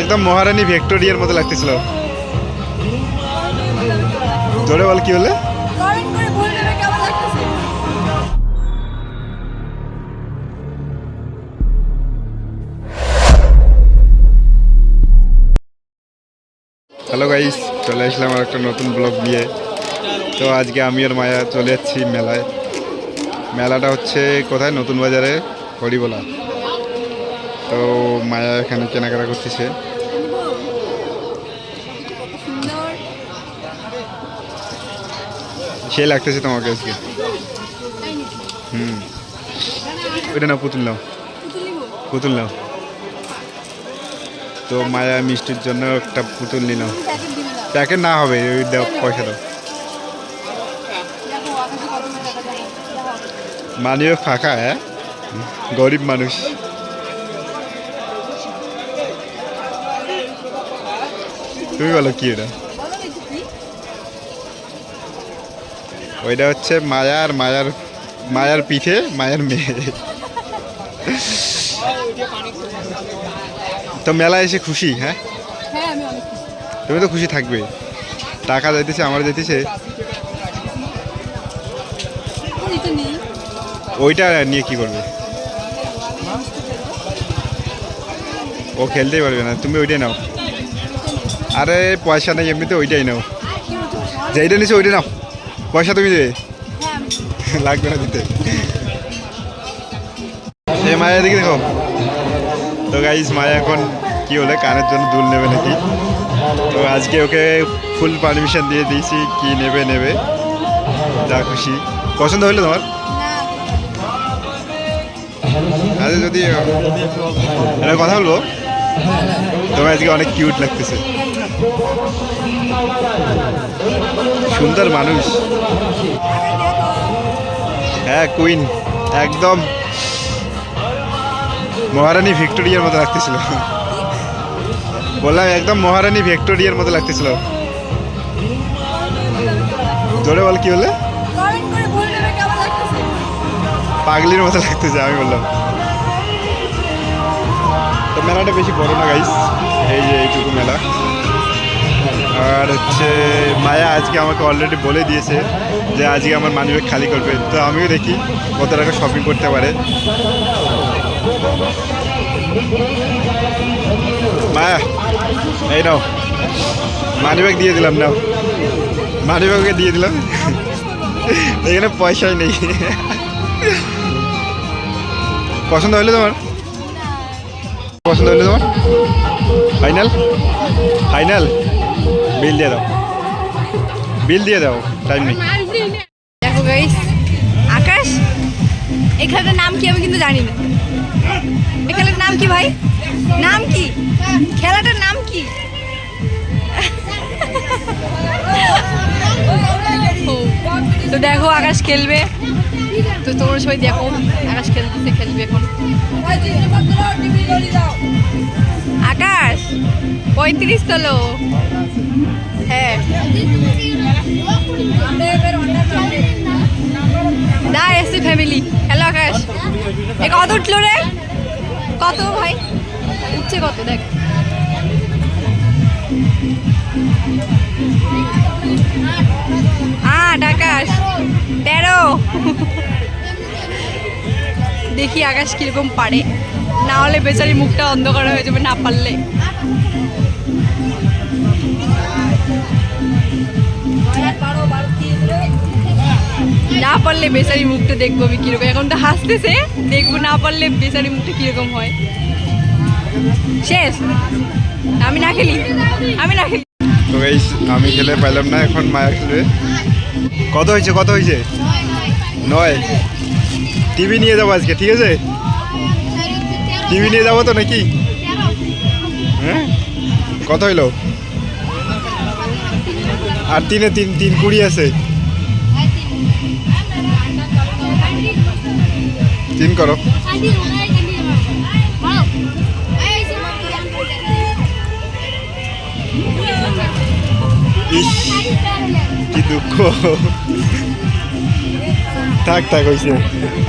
একদম মহারানী ভিক্টোরিয়ার মতো লাগতেছিল। জোরে বল কি হলে? হ্যালো গাইস চলে আসলাম আর একটা নতুন ব্লগ নিয়ে। তো আজকে আমি আর মায়া চলে যাচ্ছি মেলায়। মেলাটা হচ্ছে কোথায়? নতুন বাজারে হরিবলা। তো মায়া এখানে কেনাকাটা করতেছে। সে লাগতেছে তোমাকে আজকে। হুম। ওইটা নাও, পুতুল নাও। পুতুল নাও। তো মায়া মিষ্টির জন্য একটা পুতুল নিলাম প্যাকেট না হবে, ওই দাও, পয়সা দাও। মানিও ফাঁকা হ্যাঁ? গরিব মানুষ। তুমি বলো কি এটা? ওইটা হচ্ছে মায়ার মায়ার মায়ার পিঠে মায়ের মেয়ে। তো মেলায় এসে খুশি হ্যাঁ? হ্যাঁ তুমি তো খুশি থাকবে। টাকা যাইতেছে আমার যাইতেছে ওইটা নিয়ে কি করবে? ও খেলতেই পারবে না তুমি ওইটাই নাও। আরে পয়সা নেই, এমনিতে ওইটাই নাও। যেইটা নিচ্ছে ওইটা নাও। পয়সা তুমি দেবে? লাগবে না দিতে। সে মায়া দেখি দেখো। তো গাইস মায়া এখন কি হলে, কানের জন্য দুল নেবে নাকি? তো আজকে ওকে ফুল পারমিশন দিয়ে দিয়েছি, কি নেবে নেবে। যা খুশি। পছন্দ হইল তোমার? আচ্ছা যদি কথা বলব? তোমার আজকে অনেক কিউট লাগতেছে। সুন্দর মানুষ। হ্যাঁ কুইন একদম। মহারানী ভিক্টোরিয়ার মতো লাগতেছিল। বললাম একদম মহারানী ভিক্টোরিয়ার মতো লাগতেছিল। জোরে বল কি হলে? পাগলির মতো লাগতেছে আমি বললাম। তো মেলাটা বেশি বড় না গাইস এই যে এইটুকু মেলা। আর হচ্ছে, মায়া আজকে আমাকে অলরেডি বলে দিয়েছে যে আজকে আমার মানিব্যাগ খালি করবে। তো আমিও দেখি কত টাকা শপিং করতে পারে। মায়া, এই নাও। মানিব্যাগ দিয়ে দিলাম, নাও। মানিব্যাগকে দিয়ে দিলাম। এখানে পয়সাই নেই। পছন্দ হলো তোমার? পছন্দ হলো তোমার? ফাইনাল ফাইনাল বিল দিয়ে দাও। বিল দিয়ে দাও টাইম নেই। দেখো গাইস আকাশ খেলাটার নাম কি আমি কিন্তু জানি না। খেলাটার নাম কি ভাই? নাম কি? খেলাটার নাম কি? তো দেখো আকাশ খেলবে। তো তোমরা সবাই দেখো আকাশ খেলতেছে, খেলবে এখন। আকাশ, পঁয়ত্রিশ তোলো। হ্যাঁ। দা এসি ফ্যামিলি হ্যালো, আকাশ। এ কত উঠল রে? কত, ভাই? উঠছে কত, দেখ। তেরো দেখি আকাশ কীরকম পারে না হলে বেচারি মুখটা অন্ধকার হয়ে যাবে, না পারলে। না পারলে বেচারি মুখটা দেখব আমি কীরকম। এখন তো হাসতেছে, দেখব না পারলে বেচারি মুখটা কীরকম হয়। শেষ? আমি না খেলি। আমি না খেলি। আমি খেলে পাইলাম না, এখন মায়া খেলবে। কত হয়েছে কত হয়েছে? নয়। টিভি নিয়ে যাব আজকে, ঠিক আছে? টিভি নিয়ে যাব তো নাকি? হ্যাঁ? কত হইল? আর তিনে তিন তিন কুড়ি আছে। তিন করো। কি দুঃখ। থাক থাক হয়েছে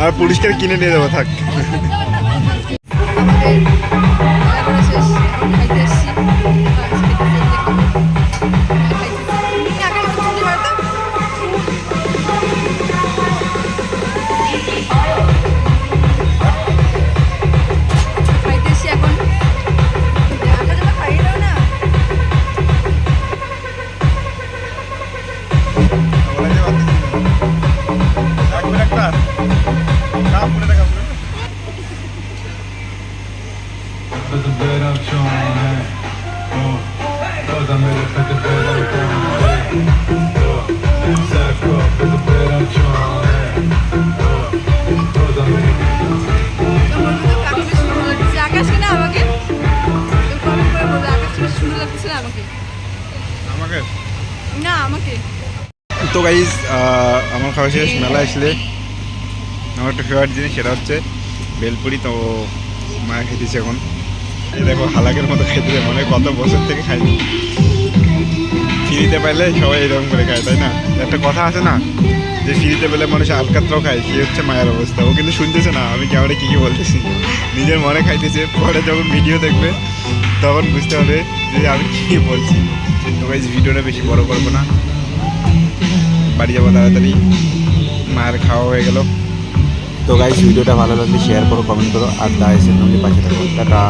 আর পুলিশকে কিনে নিয়ে যাব থাক। for the bed I'm showing, hey. Oh, cause I made it for the bed I'm showing, hey. Oh, inside floor for the bed I'm showing, hey. Oh, cause I made it for the bed তো guys আমার খাওয়া শেষ মেলা আসলে আমার একটা favourite জিনিস সেটা হচ্ছে বেলপুরি তো মায়া খেতেছে এখন দেখো হালাকের মতো খাইতেছে মনে হয় কত বছর থেকে খাইনি ফ্রিতে পাইলে সবাই এরকম করে খায়, তাই না? একটা কথা আছে না, যে ফ্রিতে পেলে মানুষ আলকাত্রাও খায়, সে হচ্ছে মায়ের অবস্থা। ও কিন্তু শুনতেছে না, আমি কেমন কী কী বলতেছি। নিজের মনে খাইতেছে, পরে যখন ভিডিও দেখবে, তখন বুঝতে হবে যে আমি কী বলছি। তো গাইজ ভিডিওটা বেশি বড় করব না। বাড়ি যাব তাড়াতাড়ি মায়ের খাওয়া হয়ে গেল। তো গাইস ভিডিওটা ভালো লাগলে শেয়ার করো কমেন্ট করো, আর দা এসে পাশে থাকো। টাটা।